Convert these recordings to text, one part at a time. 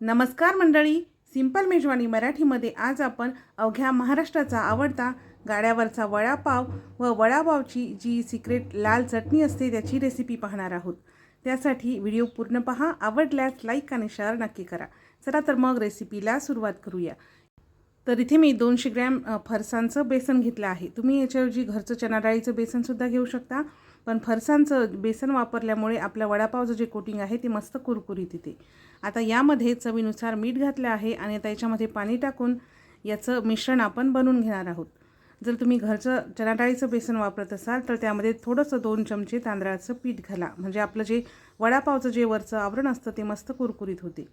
नमस्कार मंडळी. सिंपल मेजवानी मराठीमध्ये आज आपण अवघ्या महाराष्ट्राचा आवडता गाड्यावरचा वडापाव व वडापावची जी सिक्रेट लाल चटणी असते त्याची रेसिपी पाहणार आहोत. त्यासाठी व्हिडिओ पूर्ण पहा आवडल्यास लाईक आणि शेअर नक्की करा. चला तर मग रेसिपीला सुरुवात करूया. तर इथे मी दोनशे ग्रॅम फरसांचं बेसन घेतलं आहे. तुम्ही याच्याऐवजी घरचं चना डाळीचं बेसनसुद्धा घेऊ शकता. पण फरसाणचं बेसन वापरल्यामुळे आपल्या वडापावचं जे कोटिंग आहे ते मस्त कुरकुरीत येते. आता यामध्ये चवीनुसार मीठ घातलं आहे आणि आता याच्यामध्ये पाणी टाकून याचं मिश्रण आपण बनवून घेणार आहोत. जर तुम्ही घरचं चणाडाळीचं बेसन वापरत असाल तर त्यामध्ये थोडंसं दोन चमचे तांदळाचं पीठ घाला. म्हणजे आपलं जे वडापावचं जे वरचं आवरण असतं ते मस्त कुरकुरीत होते.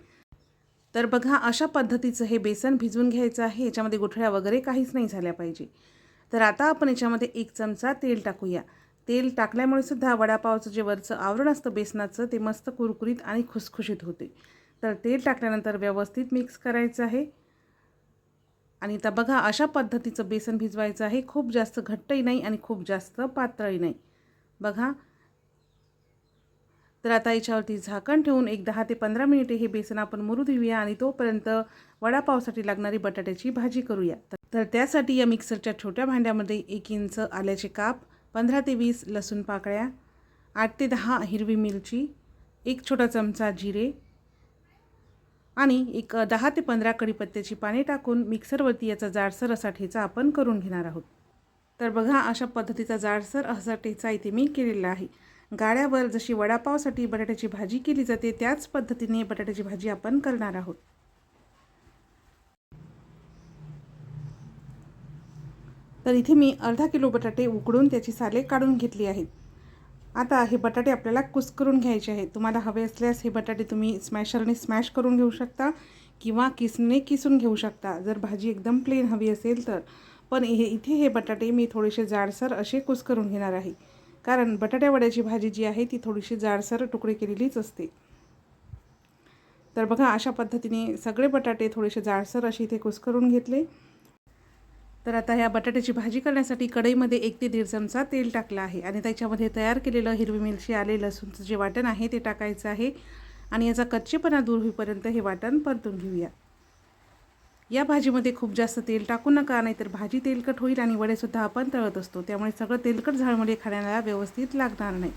तर बघा अशा पद्धतीचं हे बेसन भिजवून घ्यायचं आहे. याच्यामध्ये गुठळ्या वगैरे काहीच नाही झाल्या पाहिजे. तर आता आपण याच्यामध्ये एक चमचा तेल टाकूया. तेल टाकल्यामुळे सुद्धा वडापावचं जे वरचं आवरण असतं बेसनाचं ते मस्त कुरकुरीत आणि खुसखुशीत होते. तर तेल टाकल्यानंतर व्यवस्थित मिक्स करायचं आहे. आणि आता बघा अशा पद्धतीचं बेसन भिजवायचं आहे. खूप जास्त घट्टही नाही आणि खूप जास्त पातळही नाही. बघा. तर आता याच्यावरती झाकण ठेवून एक दहा ते पंधरा मिनिटे हे बेसन आपण मुरू देऊया आणि तोपर्यंत वडापावसाठी लागणारी बटाट्याची भाजी करूया. तर त्यासाठी या मिक्सरच्या छोट्या भांड्यामध्ये एक इंच आल्याचे काप पंधरा ते वीस लसूण पाकळ्या आठ ते दहा हिरवी मिरची एक छोटा चमचा जिरे आणि एक दहा ते पंधरा कढीपत्त्याची पाने टाकून मिक्सरवरती याचा जाडसर असा ठेचा आपण करून घेणार आहोत. तर बघा अशा पद्धतीचा जाडसर असा ठेचा इथे मी केलेला आहे. गाड्यावर जशी वडापावसाठी बटाट्याची भाजी केली जाते त्याच पद्धतीने बटाट्याची भाजी आपण करणार आहोत. तर इथे मी अर्धा किलो बटाटे उकडून त्याची साले काढून घेतली आहेत. आता हे बटाटे आपल्याला कुस्करून घ्यायचे आहेत. तुम्हाला हवे असल्यास हे बटाटे तुम्ही स्मॅशरने स्मॅश करून घेऊ शकता किंवा किसने किसून घेऊ शकता. जर भाजी एकदम प्लेन हवी असेल तर. पण हे इथे हे बटाटे मी थोडेसे जाडसर असे कुस्करून घेणार आहे. कारण बटाट्यावड्याची भाजी जी आहे ती थोडीशी जाडसर तुकडे केलेलीच असते. तर बघा अशा पद्धतीने सगळे बटाटे थोडेसे जाडसर असे इथे कुस्करून घेतले. तर आता ह्या बटाट्याची भाजी करण्यासाठी कढईमध्ये एक ते दीड चमचा तेल टाकलं आहे आणि त्याच्यामध्ये तयार केलेलं हिरवी मिरची आले लसूणचं जे वाटण आहे ते टाकायचं आहे. आणि याचा कच्चेपणा दूर होईपर्यंत हे वाटण परतून घेऊया. या भाजीमध्ये खूप जास्त तेल टाकू नका नाहीतर भाजी तेलकट होईल आणि वडेसुद्धा आपण तळत असतो. त्यामुळे सगळं तेलकट झाडमध्ये खाण्याला व्यवस्थित लागणार नाही.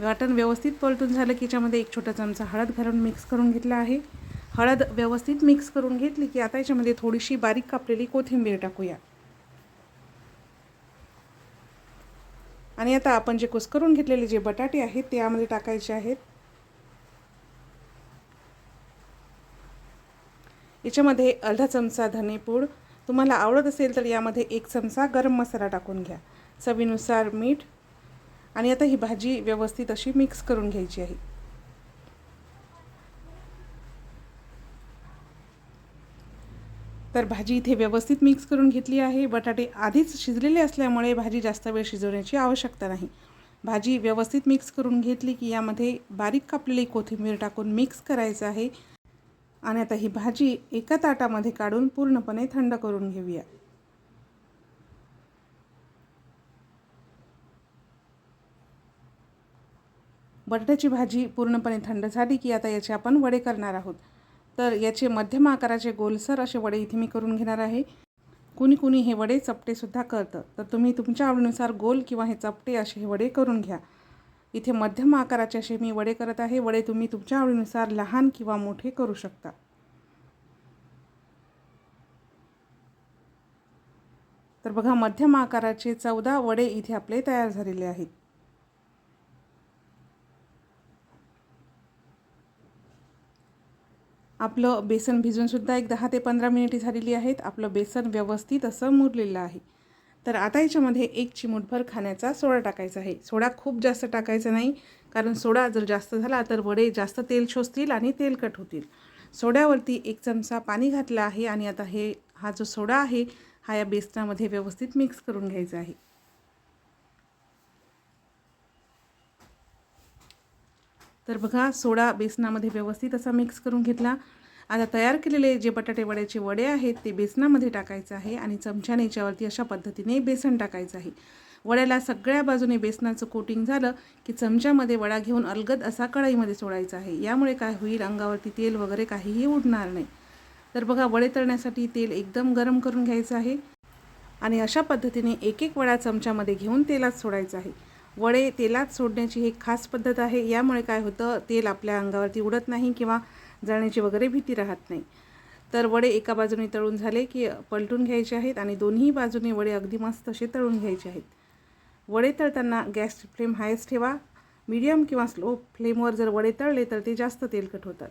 वाटण व्यवस्थित परतून झालं की याच्यामध्ये एक छोटा चमचा हळद घालून मिक्स करून घेतला आहे. हळद व्यवस्थित मिक्स करून घेतली की आता याच्यामध्ये थोडीशी बारीक कापलेली कोथिंबीर टाकूया. आणि आता आपण जे कुस्करून घेतलेले जे बटाटे आहेत ते यामध्ये टाकायचे आहेत. याच्यामध्ये अर्धा चमचा धनेपूड. तुम्हाला आवडत असेल तर यामध्ये एक चमचा गरम मसाला टाकून घ्या. चवीनुसार मीठ. आणि आता ही भाजी व्यवस्थित अशी मिक्स करून घ्यायची आहे. तर भाजी इथे व्यवस्थित मिक्स करून घेतली आहे. बटाटे आधीच शिजलेले असल्यामुळे भाजी जास्त वेळ शिजवण्याची आवश्यकता नाही. भाजी व्यवस्थित मिक्स करून घेतली की यामध्ये बारीक कापलेली कोथिंबीर टाकून मिक्स करायचं आहे. आणि आता ही भाजी एका ताटामध्ये काढून पूर्णपणे थंड करून घेऊया. बटाट्याची भाजी पूर्णपणे थंड झाली की आता याचे आपण वडे करणार आहोत. तर याचे मध्यम आकाराचे गोलसर असे वडे इथे मी करून घेणार आहे. कुणी कुणी हे वडे चपटेसुद्धा करतं. तर तुम्ही तुमच्या आवडीनुसार गोल किंवा हे चपटे असे हे वडे करून घ्या. इथे मध्यम आकाराचे असे मी वडे करत आहे. वडे तुम्ही तुमच्या आवडीनुसार लहान किंवा मोठे करू शकता. तर बघा मध्यम आकाराचे चौदा वडे इथे आपले तयार झालेले आहेत. आपलं बेसन भिजूनसुद्धा एक दहा ते पंधरा मिनिटे झालेली आहेत. आपलं बेसन व्यवस्थित असं मुरलेलं आहे. तर आता याच्यामध्ये एक चिमूटभर खाण्याचा सोडा टाकायचा आहे. सोडा खूप जास्त टाकायचा नाही कारण सोडा जर जास्त झाला तर वडे जास्त तेल शोषतील आणि तेलकट होतील. सोड्यावरती एक चमचा पाणी घातलं आहे आणि आता हे हा जो सोडा आहे हा या बेसनामध्ये व्यवस्थित मिक्स करून घ्यायचा आहे. तर बघा सोडा बेसनामध्ये व्यवस्थित असा मिक्स करून घेतला. आता तयार केलेले जे बटाटे वड्याचे वडे आहेत ते बेसनामध्ये टाकायचं आहे आणि चमच्याने याच्यावरती अशा पद्धतीने बेसन टाकायचं आहे. वड्याला सगळ्या बाजूने बेसनाचं कोटिंग झालं की चमच्यामध्ये वडा घेऊन अलगद असा कढईमध्ये सोडायचा आहे. यामुळे काय होईल अंगावरती तेल वगैरे काहीही उडणार नाही. तर बघा वडे तळण्यासाठी तेल एकदम गरम करून घ्यायचं आहे. आणि अशा पद्धतीने एक एक वडा चमच्यामध्ये घेऊन तेलात सोडायचं आहे. वडे तेलात सोडण्याची एक खास पद्धत आहे. यामुळे काय होतं तेल आपल्या अंगावरती उडत नाही किंवा जळण्याची वगैरे भीती राहत नाही. तर वडे एका बाजूने तळून झाले की पलटून घ्यायचे आहेत आणि दोन्ही बाजूने वडे अगदी मस्त असे तळून घ्यायचे आहेत. वडे तळताना गॅस फ्लेम हायच ठेवा. मीडियम किंवा स्लो फ्लेमवर जर वडे तळले तर ते जास्त तेलकट होतात.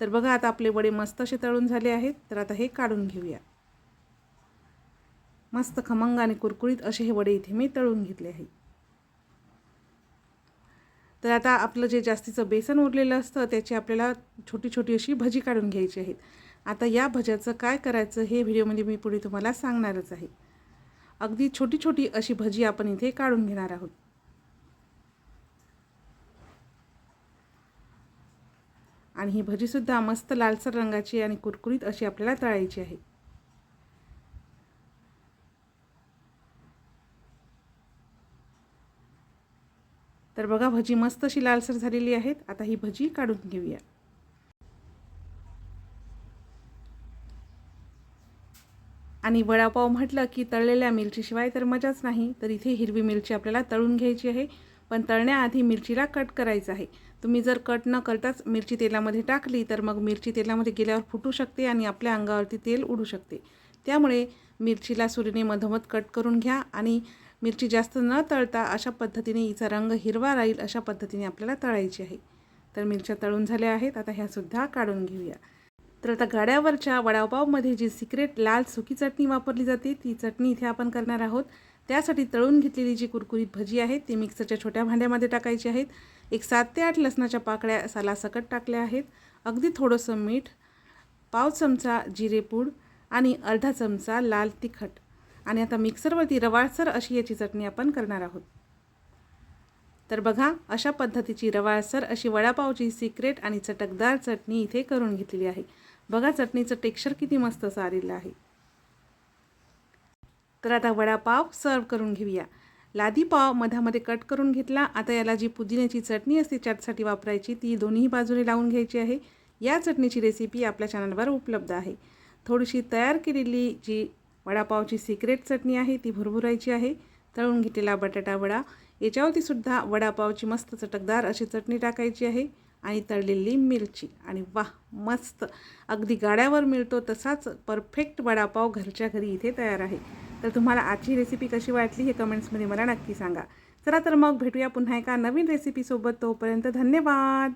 तर बघा आता आपले वडे मस्त असे तळून झाले आहेत. तर आता हे काढून घेऊया. मस्त खमंग आणि कुरकुरीत असे हे वडे इथे मी तळून घेतले आहे तर आता आपलं जे जास्तीचं बेसन उरलेलं असतं त्याची आपल्याला छोटी छोटी अशी भजी काढून घ्यायची आहेत. आता या भज्याचं काय करायचं हे व्हिडिओमध्ये मी पुढे तुम्हाला सांगणारच आहे. अगदी छोटी छोटी अशी भजी आपण इथे काढून घेणार आहोत. आणि ही भजीसुद्धा मस्त लालसर रंगाची आणि कुरकुरीत अशी आपल्याला तळायची आहे. तर बघा भजी मस्त अशी लालसर झालेली आहेत. आता ही भजी काढून घेऊया. आणि वडापाव म्हटलं की तळलेल्या मिरचीशिवाय तर मजाच नाही. तर इथे हिरवी मिरची आपल्याला तळून घ्यायची आहे. पण तळण्याआधी मिरचीला कट करायचं आहे. तुम्ही जर कट न करताच मिरची तेलामध्ये टाकली तर मग मिरची तेलामध्ये गेल्यावर फुटू शकते आणि आपल्या अंगावरती तेल उडू शकते. त्यामुळे मिरचीला सुरीने मधोमध कट करून घ्या आणि मिरची जास्त न तळता अशा पद्धतीने हिचा रंग हिरवा राहील अशा पद्धतीने आपल्याला तळायची आहे. तर मिरच्या तळून झाल्या आहेत. आता ह्यासुद्धा काढून घेऊया. तर आता गाड्यावरच्या वडापावमध्ये जी सिक्रेट लाल सुकी चटणी वापरली जाते ती चटणी इथे आपण करणार आहोत. त्यासाठी तळून घेतलेली जी कुरकुरीत भजी आहे ती मिक्सरच्या छोट्या भांड्यामध्ये टाकायची आहेत. एक सात ते आठ लसणाच्या पाकळ्या सालासकट टाकल्या आहेत. अगदी थोडंसं मीठ पाव चमचा जिरेपूड आणि अर्धा चमचा लाल तिखट. आणि आता मिक्सरवरती रवाळसर अशी याची चटणी आपण करणार आहोत. तर बघा अशा पद्धतीची रवाळसर अशी वडापावची सिक्रेट आणि चटकदार चटणी इथे करून घेतलेली आहे. बघा चटणीचं टेक्स्चर किती मस्त असं आलेलं आहे. तर आता वडापाव सर्व करून घेऊया. लादी पाव मधामध्ये कट करून घेतला. आता याला जी पुदिन्याची चटणी असते चॅटसाठी वापरायची ती दोन्ही बाजूने लावून घ्यायची आहे. या चटणीची रेसिपी आपल्या चॅनलवर उपलब्ध आहे. थोडीशी तयार केलेली जी वडापावची सिक्रेट चटणी आहे ती भुरभुरायची आहे. तळून घेतलेला बटाटा वडा. याच्यावरती सुद्धा वडापावची मस्त चटकदार अशी चटणी टाकायची आहे आणि तळलेली मिरची. आणि वाह मस्त. अगदी गाड्यावर मिळतो तसाच परफेक्ट वडापाव घरच्या घरी इथे तयार आहे. तर तुम्हाला आजची रेसिपी कशी वाटली हे कमेंट्समध्ये मला नक्की सांगा. चला तर मग भेटूया पुन्हा एका नवीन रेसिपीसोबत तोपर्यंत धन्यवाद!